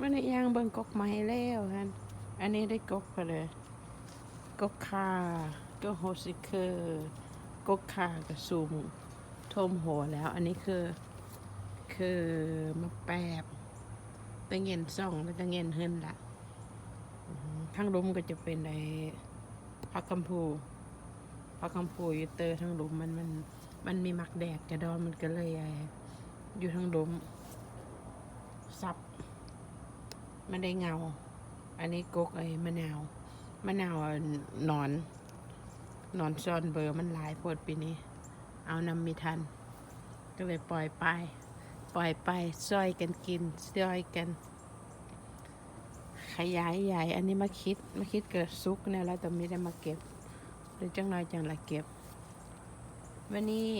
มันได้ย่างเบิ่งกกไม้แล้วฮันอันนี้ได้กกไปเลย กกคากกโฮซิเคอร์กกคากระซุมทมหัวแล้ว อันนี้คือ คือมะแปบตะเงียนซ่องแล้วตะเงียนเฮินละอืมข้งลุมก็จะเป็นไอ้พักคำพูพักคำพูอยู่เตอร์ทั้งลุมมันมันมันมีมักแดดกระดอนมันก็เลยไอ้อยู่ทั้งลุมซับ มันได้เงา อันนี้กกไอ้มะนาว มะนาวหนอนหนอนซอนเบอร์มันหลายโพดปีนี้ เอานำมีทัน ก็เลยปล่อยไป ปล่อยไปซอยกันกินซอยกัน ขยายใหญ่ อันนี้มาคิด มาคิดเกิดซุกแนวแล้วแต่ไม่ได้มาเก็บ หรือจังน้อยจังละเก็บ วันนี้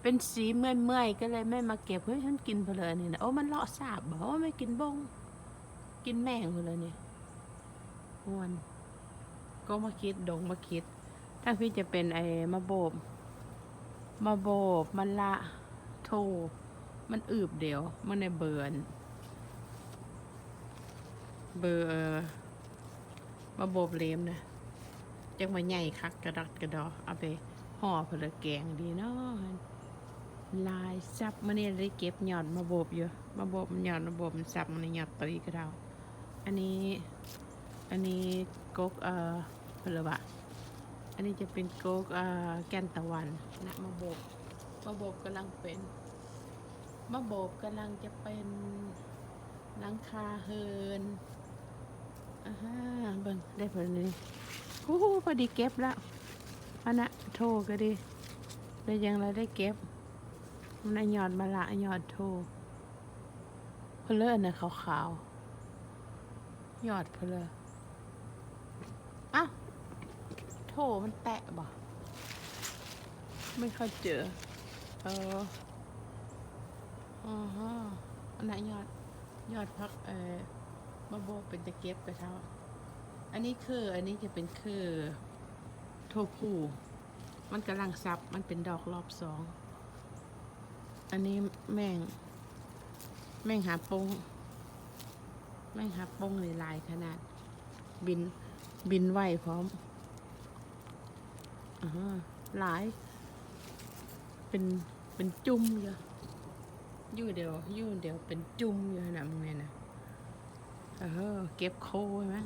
เป็นสีเมื่อยเมื่อยๆก็เลยไม่มาเก็บเฮ้ยฉันกินเพลินนี่นะโอ้มันเลาะสาบบอกว่าไม่กินบง กินแม่งเลินนี่ม่วน ก็มาคิดดงมาคิด ถ้าพี่จะเป็นไอ้มาโบบมาโบบมันละโทมันอืบเดียว มันในเบิร์นเบอร์มาโบบเลมนะจังมาใหญ่คักกระดัดกระดอเอาไปห่อเพลแกงดีเนาะลายซับมันนี่ได้เก็บหยอดมาโบบอยู่มาโบบมันหยอดมาโบบมันซับมันในหยอดตีกระดา อันนี้ อันนี้กกเอ่อเพลวะอันนี้จะเป็นกกเอ่อแกนตะวันนะมาโบบมาโบบกำลังเป็นมะโบบกำลังจะเป็นหลังคาเฮินอ่าเบิ่งได้ผลนี้โอ้โหพอดีเก็บแล้วอันนะโทก็ดีได้ยังเราได้เก็บมันหยอดมาละหยอดโทเพลอน่ะขาวๆ หยอดเพลออ้าวโทมันแตะบ่ ไม่ค่อยเจอ เอออ๋อฮะอันไหนยอด ยอดพักเอ่อมะโบกเป็นตะเก็บกระเช้า อันนี้คือ อันนี้จะเป็นคือโทฟูมันกำลังซับ มันเป็นดอกรอบสอง อันนี้แม่ง แม่งหาปง แม่งหาปงในลายขนาด บินบินไหวพร้อมอหลาย เป็นเป็นจุ่มเยอะอยู่เดียวยู่เดียวเป็นจุ่มอยู่ขนาดมึงเนี่ยนะเออเก็บโคใช่ไหม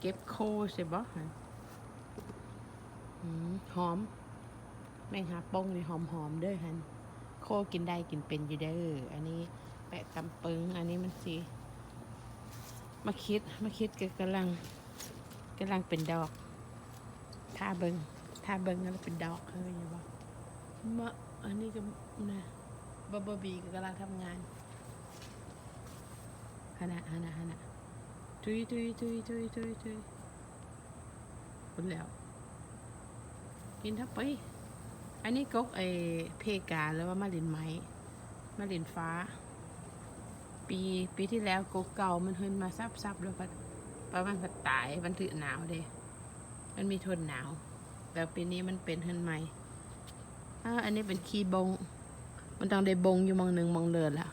เก็บโคใช่ปะอืมหอม แมงหาป้งนี่หอมหอมเด้อฮันโคกินได้กินเป็นอยู่เด้ออันนี้แปะตำปึงอันนี้มันสี มาคิดมาคิดก็กำลังกำลังเป็นดอกท่าเบิงท่าเบิงแล้วเป็นดอกเฮ้ยอย่าบอกมาอันนี้ก็นะบบบบีก็กำลังทำงานฮานะฮานะฮานะทุยทุยทุยทุยทุยทุยคนแล้ว กินทับไป อันนี้กกไอเพกาแล้วว่ามาลินไม้มาลินฟ้า ปีปีที่แล้วกกเก่ามันเฮินมาซับซับแล้วพัดประมาณพัดตายมันถือหนาวเด้มันมีทนหนาว แต่ปีนี้มันเป็นเฮินใหม่อ่าอันนี้เป็นคีบง มันต้องได้บงอยู่มองหนึ่งมองเดินละ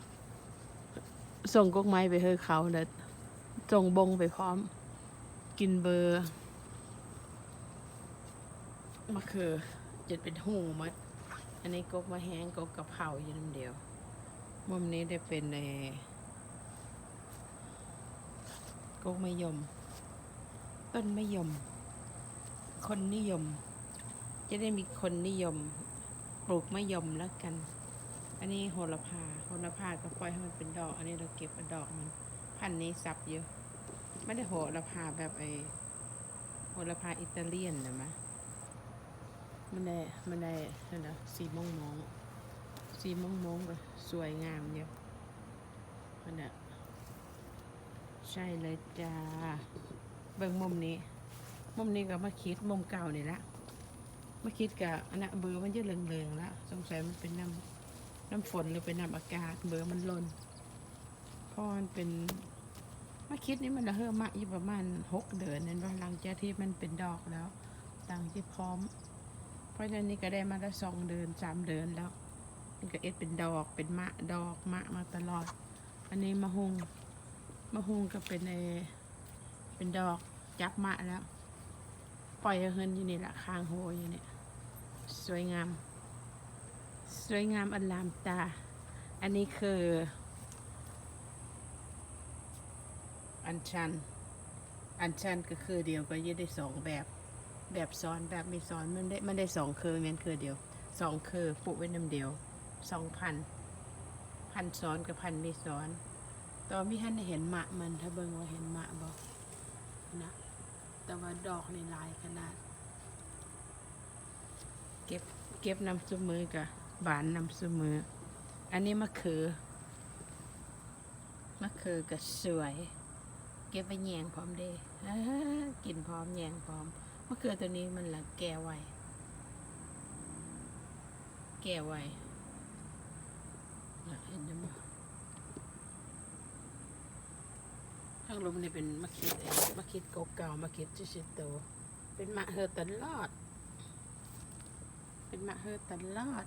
ส่งกกไม้ไปเฮอเขาแล้วส่งบงไปพร้อม กินเบอร์มะเขือจะเป็นหูมัด อันนี้กกมาแห้งกกกะเพราอยู่น้ำเดียวมุมนี้ได้เป็นใน กกมะยม ต้นมะยม คนนิยม จะได้มีคนนิยม ปลูกมะยมแล้วกัน อันนี้โหระพาโหระพาก็ปล่อยให้มันเป็นดอก อันนี้เราเก็บเอาดอกมัน พันนี้สับเยอะ ไม่ได้โหระพาแบบไอโหระพาอิตาเลียนนะมะมันได้มันได้นั่นนะสีมองมองสีมองมองก็สวยงามเยอะมันน่ะ ใช่เลยจ้า เบิ่งมุมนี้ มุมนี้ก็มาคิดมุมเก่านี่ละมาคิดกับอันนะเบอร์มันจะเหลืองๆแล้วสงสัยมันเป็นน้ำน้ำฝนหรือเป็นน้ำอากาศ เบอร์มันล่นเพราะมันเป็นมาคิดนี่มันระเฮือมะอยู่ประมาณหกเดือนนั่นว่าหลังจากที่มันเป็นดอกแล้วต่างที่พร้อม เพราะฉะนั้นนี่ก็ได้มาละสองเดือนสามเดือนแล้วมันก็เอ็ดเป็นดอกเป็นมะดอกมะมาตลอด อันนี้มะฮง มะฮุงก็เป็นไอเป็นดอกจับมะแล้ว ปล่อยเฮินอยู่นี่แหละข้างโหอยู่เนี่ยสวยงาม สวยงามอลามตา อันนี้คือ อันชัน อันชันก็คือเดียวก็ยึดได้สองแบบ แบบซ้อนแบบไม่ซ้อนมันได้มันได้สองคือมันคือเดียวสองคือปลูกไว้น้ำเดียวสองพันพันซ้อนกับพันไม่ซ้อน ตอนพี่ท่านเห็นหมะมันถ้าเบิ่งว่าเห็นหมะบอกนะแต่ว่าดอกในลายขนาด เก็บเก็บน้ำซุมือกับบานน้ำซุมือ อันนี้มะเขือมะเขือก็สวย เก็บไปแยงพร้อมเด้อ่ากินพร้อมแยงพร้อมมะเขือตัวนี้มันละแก่ไวแก่ไวเห็นไหม ข้างลมนี่เป็นมะขิดเอมะขิดเก่าๆมะขิดชิชิโต เป็นมะเฮอตลอด เป็นมะเฮอตลอด